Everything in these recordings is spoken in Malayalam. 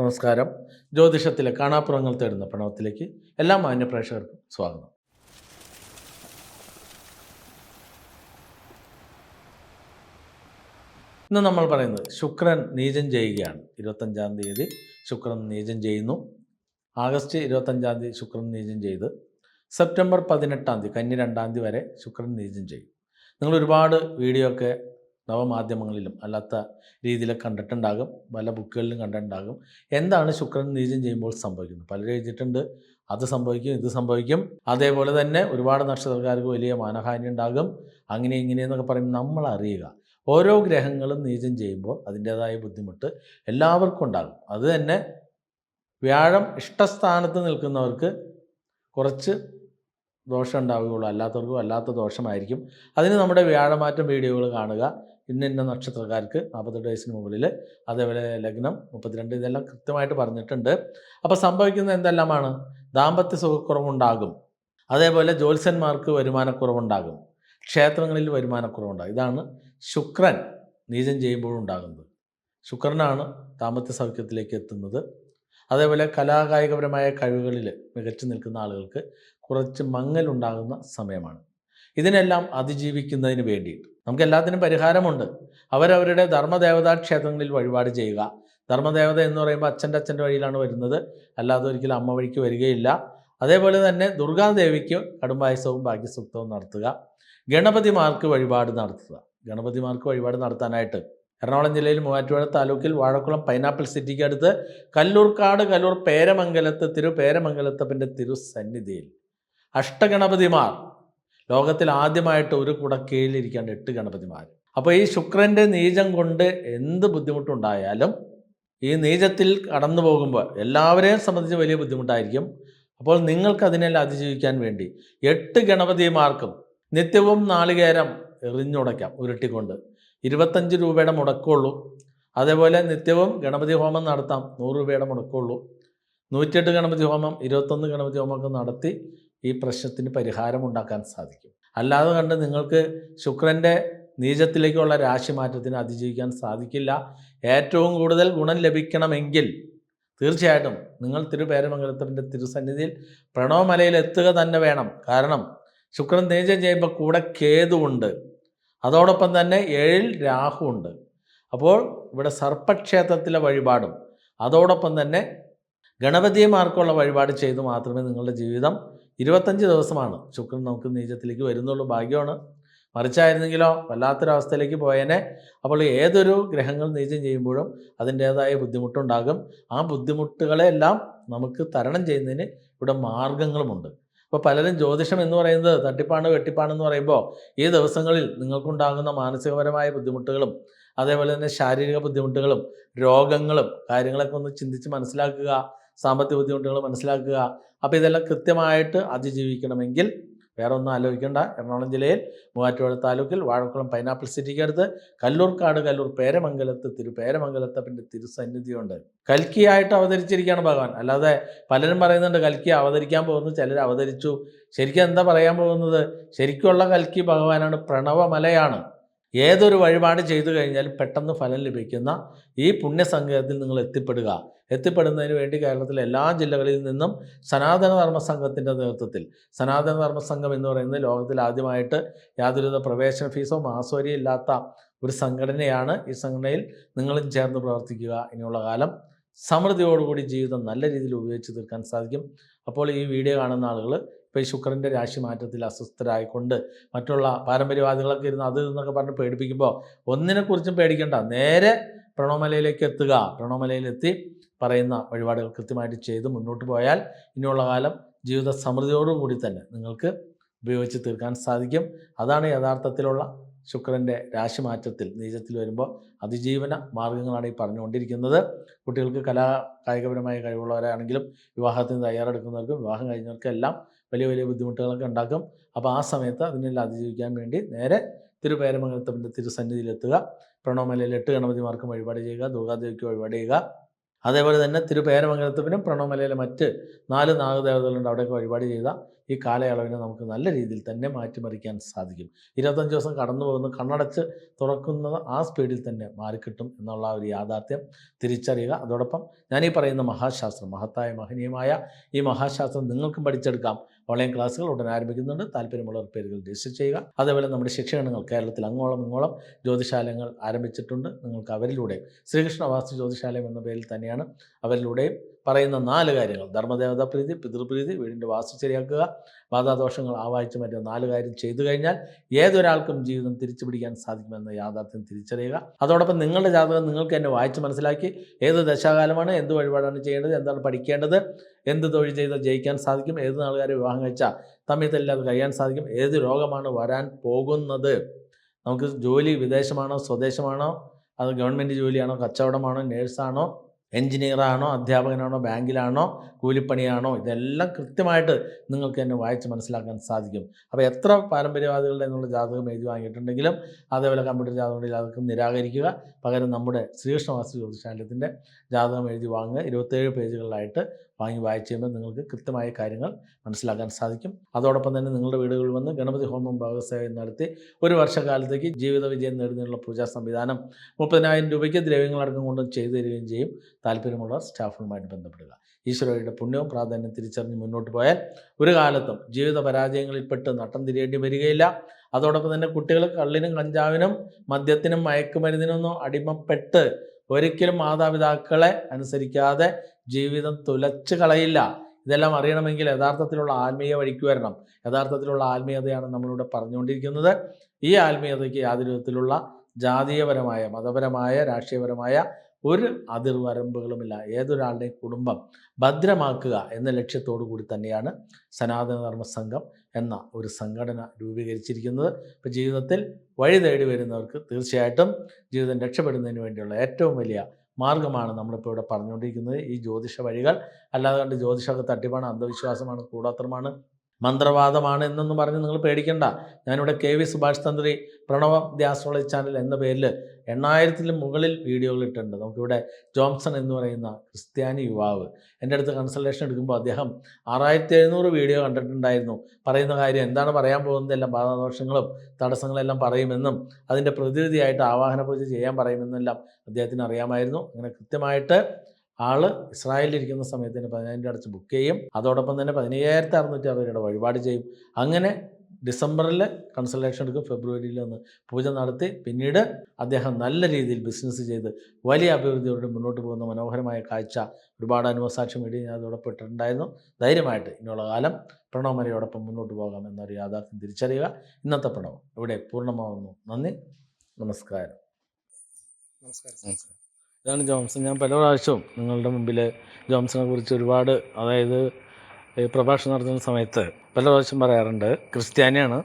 നമസ്കാരം. ജ്യോതിഷത്തിലെ കാണാപ്പുറങ്ങൾ തേടുന്ന പ്രണവത്തിലേക്ക് എല്ലാ മാന്യ പ്രേക്ഷകർക്കും സ്വാഗതം. ഇന്ന് നമ്മൾ പറയുന്നത് ശുക്രൻ നീചം ചെയ്യുകയാണ്. ഇരുപത്തഞ്ചാം തീയതി ശുക്രൻ നീചം ചെയ്യുന്നു. ആഗസ്റ്റ് ഇരുപത്തഞ്ചാം തീയതി ശുക്രൻ നീചം ചെയ്ത് സെപ്റ്റംബർ പതിനെട്ടാം തീയതി കന്നി രണ്ടാം തീയതി വരെ ശുക്രൻ നീചം ചെയ്യും. നിങ്ങൾ ഒരുപാട് വീഡിയോ ഒക്കെ നവമാധ്യമങ്ങളിലും അല്ലാത്ത രീതിയിലൊക്കെ കണ്ടിട്ടുണ്ടാകും. പല ബുക്കുകളിലും കണ്ടിട്ടുണ്ടാകും. എന്താണ് ശുക്രൻ നീചം ചെയ്യുമ്പോൾ സംഭവിക്കുന്നത്? പലരും എഴുതിയിട്ടുണ്ട്. അത് സംഭവിക്കും ഇത് സംഭവിക്കും. അതേപോലെ തന്നെ ഒരുപാട് നക്ഷത്രക്കാർക്ക് വലിയ മാനഹാനി ഉണ്ടാകും. അങ്ങനെ ഇങ്ങനെയെന്നൊക്കെ പറയും നമ്മൾ അറിയുക ഓരോ ഗ്രഹങ്ങളും നീചം ചെയ്യുമ്പോൾ അതിന്റേതായ ബുദ്ധിമുട്ട് എല്ലാവർക്കും ഉണ്ടാകും. അത് തന്നെ വ്യാഴം ഇഷ്ടസ്ഥാനത്ത് നിൽക്കുന്നവർക്ക് കുറച്ച് ദോഷം ഉണ്ടാവുകയുള്ളൂ. അല്ലാത്തവർക്കും അല്ലാത്ത ദോഷമായിരിക്കും. അതിന് നമ്മുടെ വ്യാഴമാറ്റം വീഡിയോകൾ കാണുക. ഇന്ന ഇന്ന നക്ഷത്രക്കാർക്ക് നാൽപ്പത്തെട്ട് വയസ്സിന് മുകളിൽ അതേപോലെ ലഗ്നം മുപ്പത്തിരണ്ട് ഇതെല്ലാം കൃത്യമായിട്ട് പറഞ്ഞിട്ടുണ്ട്. അപ്പോൾ സംഭവിക്കുന്നത് എന്തെല്ലാമാണ്? ദാമ്പത്യ സുഖക്കുറവുണ്ടാകും. അതേപോലെ ജ്യോത്സ്യന്മാർക്ക് വരുമാനക്കുറവുണ്ടാകും. ക്ഷേത്രങ്ങളിൽ വരുമാനക്കുറവുണ്ടാകും. ഇതാണ് ശുക്രൻ നീചം ചെയ്യുമ്പോഴുണ്ടാകുന്നത്. ശുക്രനാണ് ദാമ്പത്യ സൗഖ്യത്തിലേക്ക് എത്തുന്നത്. അതേപോലെ കലാകായികപരമായ കഴിവുകളിൽ മികച്ചു നിൽക്കുന്ന ആളുകൾക്ക് കുറച്ച് മങ്ങലുണ്ടാകുന്ന സമയമാണ്. ഇതിനെല്ലാം അതിജീവിക്കുന്നതിന് വേണ്ടിയിട്ട്. നമുക്ക് എല്ലാത്തിനും പരിഹാരമുണ്ട്. അവരവരുടെ ധർമ്മദേവതാ ക്ഷേത്രങ്ങളിൽ വഴിപാട് ചെയ്യുക. ധർമ്മദേവത എന്ന് പറയുമ്പോൾ അച്ഛന്റെ അച്ഛന്റെ വഴിയിലാണ് വരുന്നത്. അല്ലാതെ ഒരിക്കലും അമ്മ വഴിക്ക് വരികയില്ല. അതേപോലെ തന്നെ ദുർഗാദേവിക്ക് കടുംബായസവും ഭാഗ്യസൂക്തവും നടത്തുക. ഗണപതിമാർക്ക് വഴിപാട് നടത്തുക. ഗണപതിമാർക്ക് വഴിപാട് നടത്താനായിട്ട് എറണാകുളം ജില്ലയിൽ മൂവാറ്റുപുഴ താലൂക്കിൽ വാഴക്കുളം പൈനാപ്പിൾ സിറ്റിക്ക് അടുത്ത് കല്ലൂർക്കാട് കല്ലൂർ പേരമംഗലത്ത് തിരു പേരമംഗലത്തപ്പന്റെ തിരുസന്നിധിയിൽ അഷ്ടഗണപതിമാർ. ലോകത്തിൽ ആദ്യമായിട്ട് ഒരു കുടക്കീഴിലിരിക്കാണ്ട് എട്ട് ഗണപതിമാർ അപ്പോൾ ഈ ശുക്രന്റെ നീചം കൊണ്ട് എന്ത് ബുദ്ധിമുട്ടുണ്ടായാലും ഈ നീചത്തിൽ കടന്നു പോകുമ്പോൾ എല്ലാവരെയും സംബന്ധിച്ച് വലിയ ബുദ്ധിമുട്ടായിരിക്കും. അപ്പോൾ നിങ്ങൾക്ക് അതിനെല്ലാം അതിജീവിക്കാൻ വേണ്ടി എട്ട് ഗണപതിമാർക്കും നിത്യവും നാളികേരം എറിഞ്ഞുടയ്ക്കാം ഉരുട്ടിക്കൊണ്ട്. ഇരുപത്തഞ്ച് രൂപയുടെ മുടക്കുള്ളൂ. അതേപോലെ നിത്യവും ഗണപതി ഹോമം നടത്താം. നൂറ് രൂപയുടെ മുടക്കുള്ളൂ. നൂറ്റിയെട്ട് ഗണപതി ഹോമം ഇരുപത്തൊന്ന് ഗണപതി ഹോമമൊക്കെ നടത്തി ഈ പ്രശ്നത്തിന് പരിഹാരം ഉണ്ടാക്കാൻ സാധിക്കും. അല്ലാതെ കണ്ട് നിങ്ങൾക്ക് ശുക്രന്റെ നീചത്തിലേക്കുള്ള രാശി മാറ്റത്തിന് അതിജീവിക്കാൻ സാധിക്കില്ല. ഏറ്റവും കൂടുതൽ ഗുണം ലഭിക്കണമെങ്കിൽ തീർച്ചയായിട്ടും നിങ്ങൾ തിരുപേരമംഗലത്തിന്റെ തിരുസന്നിധിയിൽ പ്രണവമലയിൽ എത്തുക തന്നെ വേണം. കാരണം ശുക്രൻ നീചം ചെയ്യുമ്പോൾ കൂടെ കേതുവുണ്ട് അതോടൊപ്പം തന്നെ ഏഴിൽ രാഹുവുണ്ട് അപ്പോൾ ഇവിടെ സർപ്പക്ഷേത്രത്തിലെ വഴിപാടും അതോടൊപ്പം തന്നെ ഗണപതിമാർക്കുള്ള വഴിപാട് ചെയ്ത് മാത്രമേ നിങ്ങളുടെ ജീവിതം ഇരുപത്തഞ്ച് ദിവസമാണ്. ശുക്രൻ നമുക്ക് നീചത്തിലേക്ക് വരുന്നുള്ളൂ. ഭാഗ്യമാണ്. മറിച്ചായിരുന്നെങ്കിലോ വല്ലാത്തൊരവസ്ഥയിലേക്ക് പോയേനെ. അപ്പോൾ ഏതൊരു ഗ്രഹങ്ങൾ നീചം ചെയ്യുമ്പോഴും അതിന്റേതായ ബുദ്ധിമുട്ടുണ്ടാകും. ആ ബുദ്ധിമുട്ടുകളെല്ലാം നമുക്ക് തരണം ചെയ്യുന്നതിന് ഇവിടെ മാർഗങ്ങളുമുണ്ട്. അപ്പോൾ പലരും ജ്യോതിഷം എന്ന് പറയുന്നത് തട്ടിപ്പാണ് വെട്ടിപ്പാണെന്ന് പറയുമ്പോൾ ഈ ദിവസങ്ങളിൽ നിങ്ങൾക്കുണ്ടാകുന്ന മാനസികപരമായ ബുദ്ധിമുട്ടുകളും അതേപോലെ തന്നെ ശാരീരിക ബുദ്ധിമുട്ടുകളും രോഗങ്ങളും കാര്യങ്ങളൊക്കെ ഒന്ന് ചിന്തിച്ച് മനസ്സിലാക്കുക സാമ്പത്തിക ബുദ്ധിമുട്ടുകൾ മനസ്സിലാക്കുക. അപ്പോൾ ഇതെല്ലാം കൃത്യമായിട്ട് അതിജീവിക്കണമെങ്കിൽ വേറെ ഒന്നും ആലോചിക്കേണ്ട. എറണാകുളം ജില്ലയിൽ മൂവാറ്റുപുഴ താലൂക്കിൽ വാഴക്കുളം പൈനാപ്പിൾ സിറ്റിക്ക് അടുത്ത് കല്ലൂർക്കാട് കല്ലൂർ പേരമംഗലത്ത് തിരു പേരമംഗലത്തപ്പിന്റെ തിരുസന്നിധിയുണ്ട്. കൽക്കിയായിട്ട് അവതരിച്ചിരിക്കുകയാണ് ഭഗവാൻ. അല്ലാതെ പലരും പറയുന്നുണ്ട് കൽക്കി അവതരിക്കാൻ പോകുന്നു ചിലർ അവതരിച്ചു. ശരിക്കും എന്താ പറയാൻ പോകുന്നത്? ശരിക്കുള്ള കൽക്കി ഭഗവാനാണ് പ്രണവമലയാണ്. ഏതൊരു വഴിപാട് ചെയ്തു കഴിഞ്ഞാൽ പെട്ടെന്ന് ഫലം ലഭിക്കുന്ന ഈ പുണ്യസംഘത്തിൽ നിങ്ങൾ എത്തിപ്പെടുക. എത്തിപ്പെടുന്നതിന് വേണ്ടി കേരളത്തിലെ എല്ലാ ജില്ലകളിൽ നിന്നും സനാതന ധർമ്മ സംഘത്തിന്റെ നേതൃത്വത്തിൽ സനാതന ധർമ്മ സംഘം എന്ന് പറയുന്നത് ലോകത്തിൽ ആദ്യമായിട്ട് യാതൊരുവിധ പ്രവേശന ഫീസോ മാസോരിയോ ഇല്ലാത്ത ഒരു സംഘടനയാണ്. ഈ സംഘടനയിൽ നിങ്ങളും ചേർന്ന് പ്രവർത്തിക്കുക. ഇനിയുള്ള കാലം സമൃദ്ധിയോടുകൂടി ജീവിതം നല്ല രീതിയിൽ ഉപയോഗിച്ച് തീർക്കാൻ സാധിക്കും. അപ്പോൾ ഈ വീഡിയോ കാണുന്ന ആളുകൾ ഇപ്പോൾ ഈ ശുക്രന്റെ രാശി മാറ്റത്തിൽ അസ്വസ്ഥരായിക്കൊണ്ട് മറ്റുള്ള പാരമ്പര്യവാദികളൊക്കെ ഇരുന്ന് അത് എന്നൊക്കെ പറഞ്ഞ് പേടിപ്പിക്കുമ്പോൾ ഒന്നിനെക്കുറിച്ചും പേടിക്കേണ്ട. നേരെ പ്രണവമലയിലേക്ക് എത്തുക. പ്രണവമലയിലെത്തി പറയുന്ന വഴിപാടുകൾ കൃത്യമായിട്ട് ചെയ്ത് മുന്നോട്ട് പോയാൽ ഇനിയുള്ള കാലം ജീവിത സമൃദ്ധിയോടുകൂടി തന്നെ നിങ്ങൾക്ക് ഉപയോഗിച്ച് തീർക്കാൻ സാധിക്കും. അതാണ് യഥാർത്ഥത്തിലുള്ള ശുക്രന്റെ രാശിമാറ്റത്തിൽ നീചത്തിൽ വരുമ്പോൾ അതിജീവന മാർഗങ്ങളാണ് ഈ പറഞ്ഞുകൊണ്ടിരിക്കുന്നത്. കുട്ടികൾക്ക് കലാ കായികപരമായ കഴിവുള്ളവരാണെങ്കിലും വിവാഹത്തിന് തയ്യാറെടുക്കുന്നവർക്കും വിവാഹം കഴിഞ്ഞവർക്കും എല്ലാം വലിയ വലിയ ബുദ്ധിമുട്ടുകളൊക്കെ ഉണ്ടാക്കും. അപ്പോൾ ആ സമയത്ത് അതിനെല്ലാം അതിജീവിക്കാൻ വേണ്ടി നേരെ തിരുപേരമംഗലത്തപ്പന്റെ തിരുസന്നിധിയിലെത്തുക. പ്രണവമലയിൽ എട്ട് ഗണപതിമാർക്കും വഴിപാട് ചെയ്യുക. ദുർഗാദേവിക്ക് വഴിപാട് ചെയ്യുക. അതേപോലെ തന്നെ തിരുപേരമംഗലത്തപ്പനും പ്രണവമലയിലെ മറ്റ് നാല് നാഗദേവതകളുണ്ട്. അവിടെയൊക്കെ വഴിപാട് ചെയ്ത ഈ കാലയളവിനെ നമുക്ക് നല്ല രീതിയിൽ തന്നെ മാറ്റിമറിക്കാൻ സാധിക്കും. ഇരുപത്തഞ്ച് ദിവസം കടന്നു പോകുന്നു. കണ്ണടച്ച് തുറക്കുന്നത് ആ സ്പീഡിൽ തന്നെ മാറിക്കിട്ടും എന്നുള്ള ഒരു യാഥാർത്ഥ്യം തിരിച്ചറിയുക. അതോടൊപ്പം ഞാൻ ഈ പറയുന്ന മഹാശാസ്ത്രം മഹത്തായ മഹനീയമായ ഈ മഹാശാസ്ത്രം നിങ്ങൾക്കും പഠിച്ചെടുക്കാം. ഓൺലൈൻ ക്ലാസ്സുകൾ ഉടൻ ആരംഭിക്കുന്നുണ്ട്. താല്പര്യമുള്ളവർ പേരുകൾ രജിസ്റ്റർ ചെയ്യുക. അതേപോലെ നമ്മുടെ ശിക്ഷകണങ്ങൾ കേരളത്തിൽ അങ്ങോളം ഇങ്ങോളം ജ്യോതിശാലയങ്ങൾ ആരംഭിച്ചിട്ടുണ്ട്. നിങ്ങൾക്ക് അവരിലൂടെ ശ്രീകൃഷ്ണ വാസ്തു ജ്യോതിശാലയം എന്ന പേരിൽ തന്നെയാണ് അവരിലൂടെയും പറയുന്ന നാല് കാര്യങ്ങൾ. ധർമ്മദേവത പ്രീതി പിതൃപ്രീതി വീടിന്റെ വാസ്തു ശരിയാക്കുക ബാധാദോഷങ്ങൾ ആവാഹിച്ച് മറ്റു നാല് കാര്യം ചെയ്തു കഴിഞ്ഞാൽ ഏതൊരാൾക്കും ജീവിതം തിരിച്ചു പിടിക്കാൻ സാധിക്കുമെന്ന യാഥാർത്ഥ്യം തിരിച്ചറിയുക. അതോടൊപ്പം നിങ്ങളുടെ ജാതകം നിങ്ങൾക്ക് എന്നെ വായിച്ച് മനസ്സിലാക്കി ഏത് ദശാകാലമാണ് എന്ത് വഴിപാടാണ് ചെയ്യേണ്ടത് എന്താണ് പഠിക്കേണ്ടത് എന്ത് തൊഴിൽ ചെയ്താൽ ജയിക്കാൻ സാധിക്കും ഏത് നാളുകാരെ വിവാഹം കഴിച്ചാൽ തമ്മിൽ തല്ലാതെ കഴിയാൻ സാധിക്കും ഏത് രോഗമാണ് വരാൻ പോകുന്നത്. നമുക്ക് ജോലി വിദേശമാണോ സ്വദേശമാണോ അത് ഗവൺമെന്റ് ജോലിയാണോ കച്ചവടമാണോ നേഴ്സാണോ എൻജിനീയറാണോ അധ്യാപകനാണോ ബാങ്കിലാണോ കൂലിപ്പണിയാണോ? ഇതെല്ലാം കൃത്യമായിട്ട് നിങ്ങൾക്ക് തന്നെ വായിച്ച് മനസ്സിലാക്കാൻ സാധിക്കും. അപ്പോൾ എത്ര പാരമ്പര്യവാദികളുടെ എന്നുള്ള ജാതകം എഴുതി വാങ്ങിയിട്ടുണ്ടെങ്കിലും അതേപോലെ കമ്പ്യൂട്ടർ ജാതകങ്ങളുടെ ജാതകം നിരാകരിക്കുക. പകരം നമ്മുടെ ശ്രീകൃഷ്ണ ജ്യോതിശാലയത്തിന്റെ ജാതകം എഴുതി വാങ്ങുക. ഇരുപത്തേഴ് പേജുകളിലായിട്ട് വാങ്ങി വായിച്ചു കഴിയുമ്പോൾ നിങ്ങൾക്ക് കൃത്യമായ കാര്യങ്ങൾ മനസ്സിലാക്കാൻ സാധിക്കും. അതോടൊപ്പം തന്നെ നിങ്ങളുടെ വീടുകളിൽ വന്ന് ഗണപതി ഹോമം ഭാഗസേവം നടത്തി ഒരു വർഷക്കാലത്തേക്ക് ജീവിത വിജയം നേടുന്നതിനുള്ള പൂജാ സംവിധാനം മുപ്പതിനായിരം രൂപയ്ക്ക് ദ്രവ്യങ്ങളടക്കം കൊണ്ടും ചെയ്തു തരികയും ചെയ്യും. താല്പര്യമുള്ള സ്റ്റാഫുകളുമായിട്ട് ബന്ധപ്പെടുക. ഈശ്വരയുടെ പുണ്യവും പ്രാധാന്യം തിരിച്ചറിഞ്ഞ് മുന്നോട്ട് പോയാൽ ഒരു കാലത്തും ജീവിത പരാജയങ്ങളിൽപ്പെട്ട് നട്ടം തിരിയേണ്ടി വരികയില്ല. അതോടൊപ്പം തന്നെ കുട്ടികൾ കള്ളിനും കഞ്ചാവിനും മദ്യത്തിനും മയക്കുമരുന്നിനൊന്നും അടിമപ്പെട്ട് ഒരിക്കലും മാതാപിതാക്കളെ അനുസരിക്കാതെ ജീവിതം തുലച്ച് കളയില്ല. ഇതെല്ലാം അറിയണമെങ്കിൽ യഥാർത്ഥത്തിലുള്ള ആത്മീയ വഴിക്ക് വരണം. യഥാർത്ഥത്തിലുള്ള ആത്മീയതയാണ് നമ്മളിവിടെ പറഞ്ഞുകൊണ്ടിരിക്കുന്നത്. ഈ ആത്മീയതയ്ക്ക് യാതൊരു വിധത്തിലുള്ള ജാതീയപരമായ മതപരമായ രാഷ്ട്രീയപരമായ ഒരു അതിർവരമ്പുകളുമില്ല. ഏതൊരാളുടെയും കുടുംബം ഭദ്രമാക്കുക എന്ന ലക്ഷ്യത്തോടു കൂടി തന്നെയാണ് സനാതനധർമ്മ സംഘം എന്ന ഒരു സംഘടന രൂപീകരിച്ചിരിക്കുന്നത്. ഇപ്പോൾ ജീവിതത്തിൽ വഴി തേടി വരുന്നവർക്ക് തീർച്ചയായിട്ടും ജീവിതം രക്ഷപ്പെടുന്നതിന് വേണ്ടിയുള്ള ഏറ്റവും വലിയ മാർഗമാണ് നമ്മളിപ്പോൾ ഇവിടെ പറഞ്ഞുകൊണ്ടിരിക്കുന്നത്. ഈ ജ്യോതിഷ വഴികൾ അല്ലാതെ കണ്ട് ജ്യോതിഷമൊക്കെ തട്ടിപ്പാണ് അന്ധവിശ്വാസമാണ് കൂടാത്രമാണ് മന്ത്രവാദമാണ് എന്നൊന്നും പറഞ്ഞ് നിങ്ങൾ പേടിക്കണ്ട. ഞാനിവിടെ കെ വി സുഭാഷ് തന്ത്രി പ്രണവ ദ്യാസ്ട്രോളജി ചാനൽ എന്ന പേരിൽ എണ്ണായിരത്തിലും മുകളിൽ വീഡിയോകൾ ഇട്ടിട്ടുണ്ട്. നമുക്കിവിടെ ജോംസൺ എന്ന് പറയുന്ന ക്രിസ്ത്യാനി യുവാവ്. എന്റെ അടുത്ത് കൺസൾട്ടേഷൻ എടുക്കുമ്പോൾ അദ്ദേഹം ആറായിരത്തി എഴുന്നൂറ് വീഡിയോ കണ്ടിട്ടുണ്ടായിരുന്നു. പറയുന്ന കാര്യം എന്താണ് പറയാൻ പോകുന്നതെല്ലാം ബാധാദോഷങ്ങളും തടസ്സങ്ങളെല്ലാം പറയുമെന്നും അതിന്റെ പ്രതിവിധിയായിട്ട് ആവാഹന പൂജ ചെയ്യാൻ പറയുമെന്നെല്ലാം അദ്ദേഹത്തിന് അറിയാമായിരുന്നു. അങ്ങനെ കൃത്യമായിട്ട് ആൾ ഇസ്രായേലിൽ തന്നെ പതിനായിരം അടച്ച് ബുക്ക് ചെയ്യും. അതോടൊപ്പം തന്നെ പതിനയ്യായിരത്തി അറുന്നൂറ്റി അറുപത് രൂപയുടെ വഴിപാട് ചെയ്യും. അങ്ങനെ ഡിസംബറിൽ കൺസൾട്ടേഷൻ എടുക്കും. ഫെബ്രുവരിയിൽ ഒന്ന് പൂജ നടത്തി. പിന്നീട് അദ്ദേഹം നല്ല രീതിയിൽ ബിസിനസ് ചെയ്ത് വലിയ അഭിവൃദ്ധിയോടെ മുന്നോട്ട് പോകുന്ന മനോഹരമായ കാഴ്ച ഒരുപാട് അനുഭവസാക്ഷി മീഡിയ ഞാൻ അതോടൊപ്പം ഇട്ടിട്ടുണ്ടായിരുന്നു. ധൈര്യമായിട്ട് ഇനിയുള്ള കാലം പ്രണവമരയോടൊപ്പം മുന്നോട്ട് പോകാം എന്നൊരു യാഥാർത്ഥ്യം തിരിച്ചറിയുക. ഇന്നത്തെ പ്രണവം ഇവിടെ പൂർണമാവുന്നു. നന്ദി. നമസ്കാരം. നമസ്കാരം. ഇതാണ് ജോംസൺ ഞാൻ പല പ്രാവശ്യവും നിങ്ങളുടെ മുമ്പിൽ ജോംസണെ കുറിച്ച് ഒരുപാട് അതായത് പ്രഭാഷണം നടത്തുന്ന സമയത്ത് പല പ്രാവശ്യം പറയാറുണ്ട്. ക്രിസ്ത്യാനിയാണ്.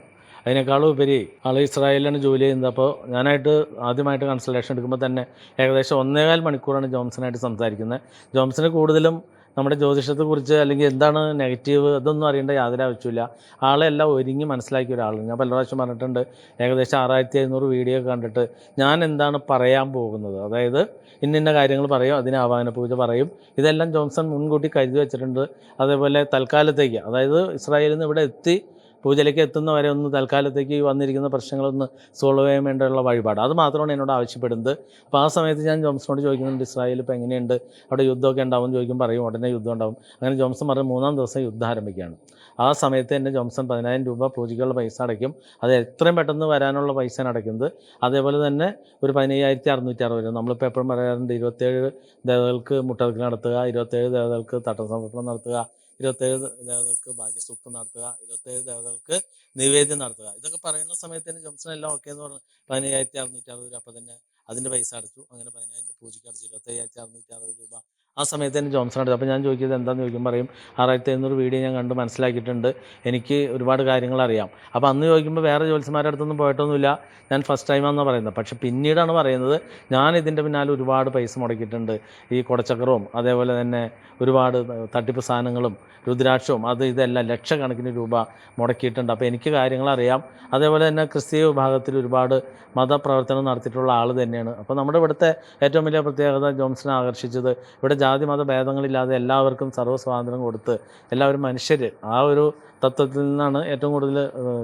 അതിനേക്കാളും ഉപരി ആൾ ഇസ്രായേലിലാണ് ജോലി ചെയ്യുന്നത്. അപ്പോൾ ഞാനായിട്ട് ആദ്യമായിട്ട് കൺസൾട്ടേഷൻ എടുക്കുമ്പോൾ തന്നെ ഏകദേശം ഒന്നേകാൽ മണിക്കൂറാണ് ജോംസണായിട്ട് സംസാരിക്കുന്നത്. ജോൺസന് കൂടുതലും നമ്മുടെ ജ്യോതിഷത്തെക്കുറിച്ച് അല്ലെങ്കിൽ എന്താണ് നെഗറ്റീവ് അതൊന്നും അറിയേണ്ട യാതൊരു ആവശ്യമില്ല ആളെല്ലാം ഒരുങ്ങി മനസ്സിലാക്കിയ ഒരാളാണ്. ഞാൻ പല പ്രാവശ്യം പറഞ്ഞിട്ടുണ്ട് ഏകദേശം ആറായിരത്തി എഴുന്നൂറ് വീഡിയോ കണ്ടിട്ട് ഞാൻ എന്താണ് പറയാൻ പോകുന്നത്? അതായത് ഇന്നിന്ന കാര്യങ്ങൾ പറയും അതിന് ആവാഹന പൂജ പറയും. ഇതെല്ലാം ജോൺസൺ മുൻകൂട്ടി കരുതി വെച്ചിട്ടുണ്ട്. അതേപോലെ തൽക്കാലത്തേക്ക് അതായത് ഇസ്രായേലിൽ നിന്ന് ഇവിടെ എത്തി പൂജയിലേക്ക് എത്തുന്നവരെ ഒന്ന് തൽക്കാലത്തേക്ക് വന്നിരിക്കുന്ന പ്രശ്നങ്ങളൊന്ന് സോൾവ് ചെയ്യാൻ വേണ്ടിയുള്ള വഴിപാട്. അത് മാത്രമാണ് എന്നോട് ആവശ്യപ്പെടുന്നത്. അപ്പോൾ ആ സമയത്ത് ഞാൻ ജോംസണോട് ചോദിക്കുന്നുണ്ട് ഇസ്രായേൽ ഇപ്പോൾ എങ്ങനെയുണ്ട്? അവിടെ യുദ്ധമൊക്കെ ഉണ്ടാവും ചോദിക്കും പറയും ഉടനെ യുദ്ധം ഉണ്ടാവും. അങ്ങനെ ജോംസൺ പറഞ്ഞ് മൂന്നാം ദിവസം യുദ്ധം ആരംഭിക്കുകയാണ്. ആ സമയത്ത് തന്നെ ജോംസൺ പതിനായിരം രൂപ പൂജയ്ക്കുള്ള പൈസ അടയ്ക്കും. അത് എത്രയും പെട്ടെന്ന് വരാനുള്ള പൈസ അടയ്ക്കുന്നത്. അതേപോലെ തന്നെ ഒരു പതിനയ്യായിരത്തി അറുന്നൂറ്റി അറുപത് രൂപ. നമ്മളിപ്പോൾ എപ്പോഴും പറയാറുണ്ട് ഇരുപത്തേഴ് ദേവതകൾക്ക് മുട്ടവിൽക്ക് നടത്തുക ഇരുപത്തേഴ് ദേവതകൾക്ക് തട്ടസമർപ്പണം നടത്തുക ഇരുപത്തേഴ് ദേവതകൾക്ക് ഭാഗ്യസൂക്തം നടത്തുക ഇരുപത്തേഴ് ദേവതകൾക്ക് നിവേദ്യം നടത്തുക. ഇതൊക്കെ പറയുന്ന സമയത്ത് തന്നെ ജോംസൺ എല്ലാം ഓക്കെ എന്ന് പറഞ്ഞു. പതിനയ്യായിരത്തി അറുന്നൂറ്റി അറുപത് രൂപ അപ്പം തന്നെ അതിന്റെ പൈസ അടച്ചു. അങ്ങനെ പതിനായിരം രൂപ പൂജയ്ക്ക് അടച്ചു ഇരുപത്തയ്യായിരത്തി അറുന്നൂറ്റി അറുപത് രൂപ ആ സമയത്ത് തന്നെ ജോൺസൺ അടച്ചു അപ്പോൾ ഞാൻ ചോദിക്കുന്നത് എന്താണെന്ന് ചോദിക്കും പറയും ആറായിരത്തി എഴുന്നൂറ് വീഡിയോ ഞാൻ കണ്ട് മനസ്സിലാക്കിയിട്ടുണ്ട്. എനിക്ക് ഒരുപാട് കാര്യങ്ങൾ അറിയാം. അപ്പോൾ അന്ന് ചോദിക്കുമ്പോൾ വേറെ ജോത്സ്യന്മാരുടെ അടുത്തൊന്നും പോയിട്ടൊന്നുമില്ല. ഞാൻ ഫസ്റ്റ് ടൈമാണെന്നാണ് പറയുന്നത്. പക്ഷേ പിന്നീടാണ് പറയുന്നത് ഞാൻ ഇതിന്റെ പിന്നാലെ ഒരുപാട് പൈസ മുടക്കിയിട്ടുണ്ട്. ഈ കുടച്ചക്രവും അതേപോലെ തന്നെ ഒരുപാട് തട്ടിപ്പ് സാധനങ്ങളും രുദ്രാക്ഷവും അത് ഇതെല്ലാം ലക്ഷക്കണക്കിന് രൂപ മുടക്കിയിട്ടുണ്ട്. അപ്പോൾ എനിക്ക് കാര്യങ്ങൾ അറിയാം. അതേപോലെ തന്നെ ക്രിസ്തീയ വിഭാഗത്തിൽ ഒരുപാട് മതപ്രവർത്തനം നടത്തിയിട്ടുള്ള ആൾ തന്നെയാണ്. അപ്പോൾ നമ്മുടെ ഇവിടുത്തെ ഏറ്റവും വലിയ പ്രത്യേകത ജോൺസിനെ ആകർഷിച്ചത് ഇവിടെ ജാതി മത ഭേദങ്ങളില്ലാതെ എല്ലാവർക്കും സർവസ്വാതന്ത്ര്യം കൊടുത്ത് എല്ലാവരും മനുഷ്യർ ആ ഒരു തത്വത്തിൽ നിന്നാണ് ഏറ്റവും കൂടുതൽ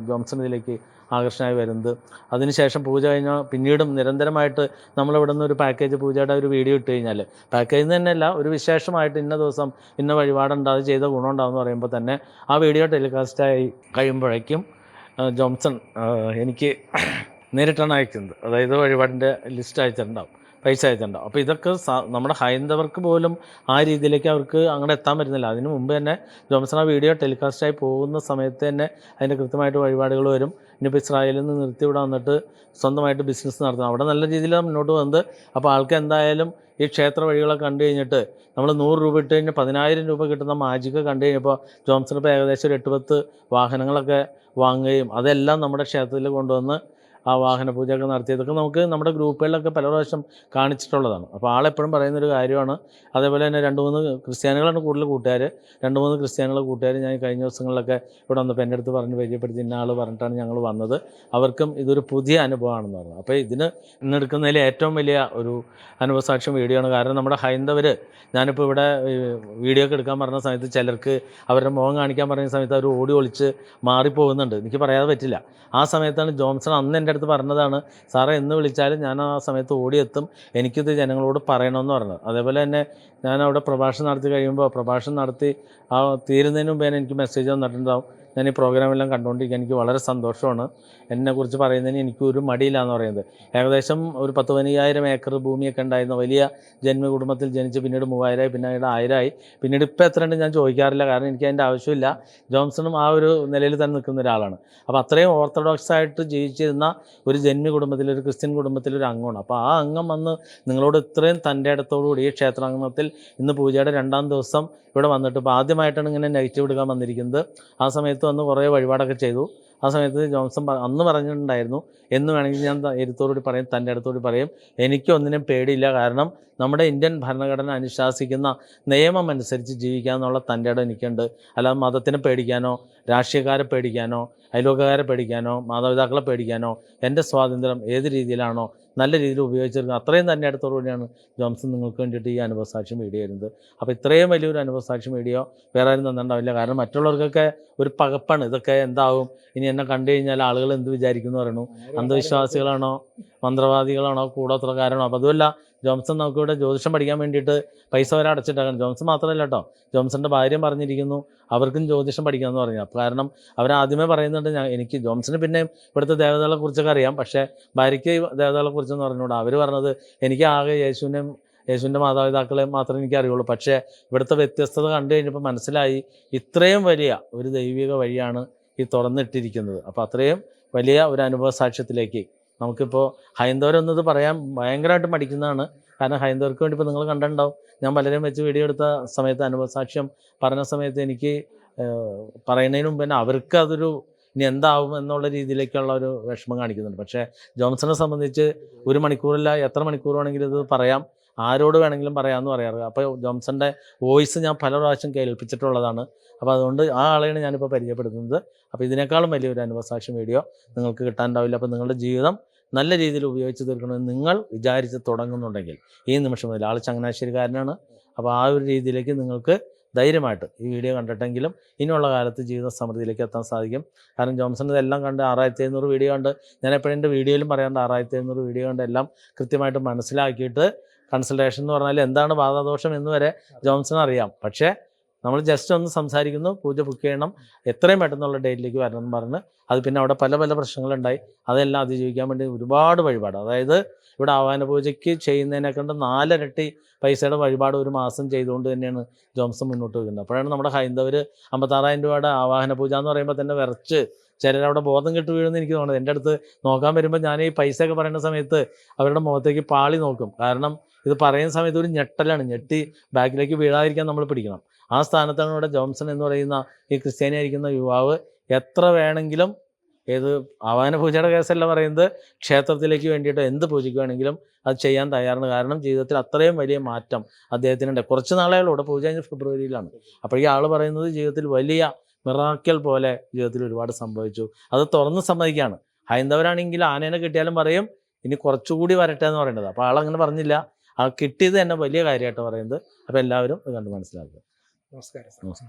ജോംസൺ ഇതിലേക്ക് ആകർഷണമായി വരുന്നത്. അതിനുശേഷം പൂജ കഴിഞ്ഞാൽ പിന്നീടും നിരന്തരമായിട്ട് നമ്മളിവിടെ നിന്ന് ഒരു പാക്കേജ് പൂജയുടെ ഒരു വീഡിയോ ഇട്ട് കഴിഞ്ഞാൽ പാക്കേജ് തന്നെയല്ല ഒരു വിശേഷമായിട്ട് ഇന്ന ദിവസം ഇന്ന വഴിപാടുണ്ട് അത് ചെയ്ത ഗുണമുണ്ടാവും പറയുമ്പോൾ തന്നെ ആ വീഡിയോ ടെലികാസ്റ്റായി കഴിയുമ്പോഴേക്കും ജോംസൺ എനിക്ക് നേരിട്ടാണ് അയക്കുന്നത്. അതായത് വഴിപാടിന്റെ ലിസ്റ്റ് അയച്ചിട്ടുണ്ടാവും. പൈസ അയച്ചിട്ടുണ്ടാവും അപ്പോൾ ഇതൊക്കെ നമ്മുടെ ഹൈന്ദവർക്ക് പോലും ആ രീതിയിലേക്ക് അവർക്ക് അങ്ങോട്ട് എത്താൻ പറ്റുന്നില്ല. അതിന് മുമ്പ് തന്നെ ജോൺസൺ ആ വീഡിയോ ടെലികാസ്റ്റായി പോകുന്ന സമയത്ത് തന്നെ അതിന്റെ കൃത്യമായിട്ട് വഴിപാടുകൾ വരും. ഇനിയിപ്പോൾ ഇസ്രായേലിൽ നിന്ന് നിർത്തി ഇവിടെ വന്നിട്ട് സ്വന്തമായിട്ട് ബിസിനസ് നടത്തണം. അവിടെ നല്ല രീതിയിൽ മുന്നോട്ട് വന്നത്. അപ്പോൾ ആൾക്ക് എന്തായാലും ഈ ക്ഷേത്ര വഴികളൊക്കെ കണ്ടു കഴിഞ്ഞിട്ട് നമ്മൾ നൂറ് രൂപ ഇട്ട് കഴിഞ്ഞാൽ പതിനായിരം രൂപ കിട്ടുന്ന മാജിക്ക് കണ്ടു കഴിഞ്ഞപ്പോൾ ജോൺസൺ ഇപ്പോൾ ഏകദേശം ഒരു എട്ട് പത്ത് വാഹനങ്ങളൊക്കെ വാങ്ങുകയും അതെല്ലാം നമ്മുടെ ക്ഷേത്രത്തിൽ കൊണ്ടുവന്ന് ആ വാഹന പൂജയൊക്കെ നടത്തിയതൊക്കെ നമുക്ക് നമ്മുടെ ഗ്രൂപ്പുകളിലൊക്കെ പല പ്രാവശ്യം കാണിച്ചിട്ടുള്ളതാണ്. അപ്പോൾ ആളെപ്പോഴും പറയുന്നൊരു കാര്യമാണ്. അതേപോലെ തന്നെ രണ്ട് മൂന്ന് ക്രിസ്ത്യാനികളാണ് കൂടുതൽ കൂട്ടുകാർ രണ്ട് മൂന്ന് ക്രിസ്ത്യാനികളെ കൂട്ടുകാർ ഞാൻ കഴിഞ്ഞ ദിവസങ്ങളിലൊക്കെ ഇവിടെ വന്നപ്പോൾ എന്റെ അടുത്ത് പറഞ്ഞ് പരിചയപ്പെടുത്തി ഇന്ന ആൾ പറഞ്ഞിട്ടാണ് ഞങ്ങൾ വന്നത്. അവർക്കും ഇതൊരു പുതിയ അനുഭവമാണെന്ന് പറഞ്ഞു. അപ്പോൾ ഇതിന് ഇന്നെടുക്കുന്നതിൽ ഏറ്റവും വലിയ ഒരു അനുഭവസാക്ഷ്യം വീഡിയോ ആണ് കാരണം നമ്മുടെ ഹൈന്ദവർ ഞാനിപ്പോൾ ഇവിടെ വീഡിയോ ഒക്കെ എടുക്കാൻ പറഞ്ഞ സമയത്ത് ചിലർക്ക് അവരുടെ മുഖം കാണിക്കാൻ പറഞ്ഞ സമയത്ത് അവർ ഓടി ഒളിച്ച് മാറിപ്പോകുന്നുണ്ട്. എനിക്ക് പറയാതെ പറ്റില്ല. ആ സമയത്താണ് ജോൺസൺ അന്ന് എന്റെ അടുത്ത് പറഞ്ഞതാണ് സാറേ എന്ന് വിളിച്ചാലും ഞാൻ ആ സമയത്ത് ഓടിയെത്തും. എനിക്കിത് ജനങ്ങളോട് പറയണമെന്ന് പറഞ്ഞത് അതേപോലെ തന്നെ ഞാൻ അവിടെ പ്രഭാഷണം നടത്തി കഴിയുമ്പോൾ പ്രഭാഷണം നടത്തി ആ തീരുന്നതിന് മുമ്പേ എനിക്ക് മെസ്സേജ് വന്നിട്ടുണ്ടാവും. ഞാൻ ഈ പ്രോഗ്രാമെല്ലാം കണ്ടുകൊണ്ടിരിക്കുക എനിക്ക് വളരെ സന്തോഷമാണ്. എന്നെക്കുറിച്ച് പറയുന്നതിന് എനിക്കൊരു മടിയില്ല എന്ന് പറയുന്നത്. ഏകദേശം ഒരു പത്ത് പതിനയ്യായിരം ഏക്കർ ഭൂമിയൊക്കെ ഉണ്ടായിരുന്ന വലിയ ജന്മ കുടുംബത്തിൽ ജനിച്ച് പിന്നീട് മൂവായിരമായി പിന്നീട് ആയിരമായി. പിന്നീട് ഇപ്പോൾ എത്ര ഉണ്ട് ഞാൻ ചോദിക്കാറില്ല. കാരണം എനിക്ക് അതിന്റെ ആവശ്യമില്ല. ജോൺസണും ആ ഒരു നിലയിൽ തന്നെ നിൽക്കുന്ന ഒരാളാണ്. അപ്പോൾ അത്രയും ഓർത്തഡോക്സ് ആയിട്ട് ജീവിച്ചിരുന്ന ഒരു ജന്മി കുടുംബത്തിൽ ഒരു ക്രിസ്ത്യൻ കുടുംബത്തിൽ ഒരു അംഗമാണ്. അപ്പോൾ ആ അംഗം വന്ന് നിങ്ങളോട് ഇത്രയും തന്റെ ഇടത്തോടുകൂടി ഈ ക്ഷേത്രാംഗണത്തിൽ ഇന്ന് പൂജയുടെ രണ്ടാം ദിവസം ഇവിടെ വന്നിട്ട് ഇപ്പോൾ ആദ്യമായിട്ടാണ് ഇങ്ങനെ നെഗറ്റീവ് എടുക്കാൻ വന്നിരിക്കുന്നത്. ആ സമയത്ത് വന്ന് കുറേ വഴിപാടൊക്കെ ചെയ്തു. ആ സമയത്ത് ജോൺസൺ അന്ന് പറഞ്ഞിട്ടുണ്ടായിരുന്നു എന്ന് വേണമെങ്കിൽ ഞാൻ എരുത്തോടുകൂടി പറയും തന്റെ അടുത്തോടി പറയും. എനിക്കൊന്നിനും പേടിയില്ല. കാരണം നമ്മുടെ ഇന്ത്യൻ ഭരണഘടന അനുശാസിക്കുന്ന നിയമം അനുസരിച്ച് ജീവിക്കുക എന്നുള്ള തന്റെ ഇടം എനിക്കുണ്ട്. അല്ലാതെ മതത്തിനെ പേടിക്കാനോ രാഷ്ട്രീയക്കാരെ പേടിക്കാനോ അയലോകക്കാരെ പേടിക്കാനോ മാതാപിതാക്കളെ പേടിക്കാനോ എന്റെ സ്വാതന്ത്ര്യം ഏത് രീതിയിലാണോ നല്ല രീതിയിൽ ഉപയോഗിച്ചിരുന്നത് അത്രയും തന്നെ അടുത്തോടുകൂടിയാണ് ജോംസൺ നിങ്ങൾക്ക് വേണ്ടിയിട്ട് ഈ അനുഭവസാക്ഷി മീഡിയ വരുന്നത് അപ്പോൾ ഇത്രയും വലിയൊരു അനുഭവസാക്ഷി മീഡിയ വേറെ ആരും തന്നിട്ടുണ്ടാവില്ല. കാരണം മറ്റുള്ളവർക്കൊക്കെ ഒരു പകപ്പാണ് ഇതൊക്കെ എന്താവും. ഇനി എന്നെ കണ്ടു കഴിഞ്ഞാൽ ആളുകൾ എന്ത് വിചാരിക്കുന്നു പറയുന്നു. അന്ധവിശ്വാസികളാണോ മന്ത്രവാദികളാണോ കൂടോത്രക്കാരാണോ? അപ്പോൾ അതുമല്ല ജോൺസൺ നമുക്കിവിടെ ജ്യോതിഷം പഠിക്കാൻ വേണ്ടിയിട്ട് പൈസ വരെ അടച്ചിട്ടാണ്. ജോംസൺ മാത്രമല്ല കേട്ടോ. ജോംസന്റെ ഭാര്യ പറഞ്ഞിരിക്കുന്നു അവർക്കും ജ്യോതിഷം പഠിക്കാമെന്ന് പറഞ്ഞു. അപ്പോൾ കാരണം അവർ ആദ്യമേ പറയുന്നുണ്ട് ഞാൻ എനിക്ക് ജോംസന് പിന്നെ ഇവിടുത്തെ ദേവതകളെ കുറിച്ചൊക്കെ അറിയാം. പക്ഷേ ഭാര്യയ്ക്ക് ദേവതകളെക്കുറിച്ചെന്ന് ദേവതകളെ കുറിച്ചൊന്നും അറിഞ്ഞൂടാ. അവർ പറഞ്ഞത് എനിക്ക് ആകെ യേശുവിനെയും യേശുവിന്റെ മാതാപിതാക്കളെ മാത്രമേ എനിക്ക് അറിയുള്ളൂ. പക്ഷേ ഇവിടുത്തെ വ്യത്യസ്തത കണ്ടു കഴിഞ്ഞപ്പോൾ മനസ്സിലായി ഇത്രയും വലിയ ഒരു ദൈവിക വഴിയാണ് ഈ തുറന്നിട്ടിരിക്കുന്നത്. അപ്പോൾ അത്രയും വലിയ ഒരു അനുഭവ സാക്ഷ്യത്തിലേക്ക് നമുക്കിപ്പോൾ ഹൈന്ദവരൊന്നത് പറയാൻ ഭയങ്കരമായിട്ട് മടിക്കുന്നതാണ്. കാരണം ഹൈന്ദവർക്ക് വേണ്ടി ഇപ്പോൾ നിങ്ങൾ കണ്ടിട്ടുണ്ടാവും. ഞാൻ പലരെയും വെച്ച് വീഡിയോ എടുത്ത സമയത്ത് അനുഭവസാക്ഷ്യം പറഞ്ഞ സമയത്ത് എനിക്ക് പറയുന്നതിന് മുമ്പ് തന്നെ അവർക്ക് അതൊരു ഇനി എന്താവും എന്നുള്ള രീതിയിലേക്കുള്ള ഒരു വിഷമം കാണിക്കുന്നുണ്ട്. പക്ഷേ ജോൺസണെ സംബന്ധിച്ച് ഒരു മണിക്കൂറില്ല എത്ര മണിക്കൂർ വേണമെങ്കിലും ഇത് പറയാം. ആരോട് വേണമെങ്കിലും പറയാമെന്ന് പറയാറ്. അപ്പോൾ ജോൺസന്റെ വോയിസ് ഞാൻ പല പ്രാവശ്യം കേൾപ്പിച്ചിട്ടുള്ളതാണ്. അപ്പോൾ അതുകൊണ്ട് ആ ആളെയാണ് ഞാനിപ്പോൾ പരിചയപ്പെടുത്തുന്നത്. അപ്പോൾ ഇതിനേക്കാളും വലിയൊരു അനുഭവസാക്ഷ്യം വീഡിയോ നിങ്ങൾക്ക് കിട്ടാനുണ്ടാവില്ല. അപ്പോൾ നിങ്ങളുടെ ജീവിതം നല്ല രീതിയിൽ ഉപയോഗിച്ച് തീർക്കണമെന്ന് നിങ്ങൾ വിചാരിച്ച് തുടങ്ങുന്നുണ്ടെങ്കിൽ ഈ നിമിഷം മുതൽ ആൾ ചങ്ങനാശ്ശേരിക്കാരനാണ്. അപ്പോൾ ആ ഒരു രീതിയിലേക്ക് നിങ്ങൾക്ക് ധൈര്യമായിട്ട് ഈ വീഡിയോ കണ്ടിട്ടെങ്കിലും ഇനിയുള്ള കാലത്ത് ജീവിത സമൃദ്ധിയിലേക്ക് എത്താൻ സാധിക്കും. കാരണം ജോൺസൺ ഇതെല്ലാം കണ്ട് ആറായിരത്തി എഴുന്നൂറ് വീഡിയോ കണ്ട് ഞാൻ എപ്പോഴും എന്റെ വീഡിയോയിലും പറയാറുണ്ട് ആറായിരത്തി എഴുന്നൂറ് വീഡിയോ കണ്ട് എല്ലാം കൃത്യമായിട്ട് മനസ്സിലാക്കിയിട്ട് കൺസൾട്ടേഷൻ എന്ന് പറഞ്ഞാൽ എന്താണ് ബാധാദോഷം എന്ന് വരെ ജോൺസൺ അറിയാം. പക്ഷേ നമ്മൾ ജസ്റ്റ് ഒന്ന് സംസാരിക്കുന്നു പൂജ ബുക്ക് ചെയ്യണം എത്രയും പെട്ടെന്നുള്ള ഡേറ്റിലേക്ക് വരണം എന്ന് പറഞ്ഞ് അത് പിന്നെ അവിടെ പല പല പ്രശ്നങ്ങളുണ്ടായി. അതെല്ലാം അതിജീവിക്കാൻ വേണ്ടി ഒരുപാട് വഴിപാട്. അതായത് ഇവിടെ ആഹ്വാന പൂജയ്ക്ക് ചെയ്യുന്നതിനെക്കൊണ്ട് നാലിരട്ടി പൈസയുടെ വഴിപാട് ഒരു മാസം ചെയ്തുകൊണ്ട് തന്നെയാണ് ജോംസൺ മുന്നോട്ട് വയ്ക്കുന്നത് അപ്പോഴാണ് നമ്മുടെ ഹൈന്ദവർ അമ്പത്താറായിരം രൂപയുടെ ആവാഹന പൂജ എന്ന് പറയുമ്പോൾ തന്നെ വിറച്ച് ചിലരവിടെ ബോധം കെട്ട് വീഴുമെന്ന് എനിക്ക് തോന്നുന്നത്. എന്റെ അടുത്ത് നോക്കാൻ വരുമ്പോൾ ഞാൻ ഈ പൈസ ഒക്കെ പറയുന്ന സമയത്ത് അവരുടെ മുഖത്തേക്ക് പാളി നോക്കും. കാരണം ഇത് പറയുന്ന സമയത്ത് ഒരു ഞെട്ടലാണ്. ഞെട്ടി ബാക്കിലേക്ക് വീഴാതിരിക്കാൻ നമ്മൾ പിടിക്കണം. ആ സ്ഥാനത്താണ് ജോൺസൺ എന്ന് പറയുന്ന ഈ ക്രിസ്ത്യാനിയായിരിക്കുന്ന യുവാവ് എത്ര വേണമെങ്കിലും ഏത് ആവാന പൂജയുടെ കേസല്ല പറയുന്നത് ക്ഷേത്രത്തിലേക്ക് വേണ്ടിയിട്ട് എന്ത് പൂജയ്ക്ക് അത് ചെയ്യാൻ തയ്യാറാണ്. കാരണം ജീവിതത്തിൽ അത്രയും വലിയ മാറ്റം അദ്ദേഹത്തിനുണ്ട്. കുറച്ച് നാളേ ഉള്ളൂ. ഇവിടെ പൂജ ഫെബ്രുവരിയിലാണ്. അപ്പോൾ ഈ ആൾ പറയുന്നത് ജീവിതത്തിൽ വലിയ മിറാക്കൽ പോലെ ജീവിതത്തിൽ ഒരുപാട് സംഭവിച്ചു. അത് തുറന്ന് സമ്മതിക്കുകയാണ്. ഹൈന്ദവരാണെങ്കിൽ ആനേനെ കിട്ടിയാലും പറയും ഇനി കുറച്ചുകൂടി വരട്ടെ എന്ന് പറയേണ്ടത്. അപ്പോൾ ആളങ്ങനെ പറഞ്ഞില്ല. ആ കിട്ടിയത് തന്നെ വലിയ കാര്യമായിട്ട് പറയുന്നത്. അപ്പോൾ എല്ലാവരും കണ്ട് മനസ്സിലാക്കുക. നമസ്കാരം സാർ നമസ്കാരം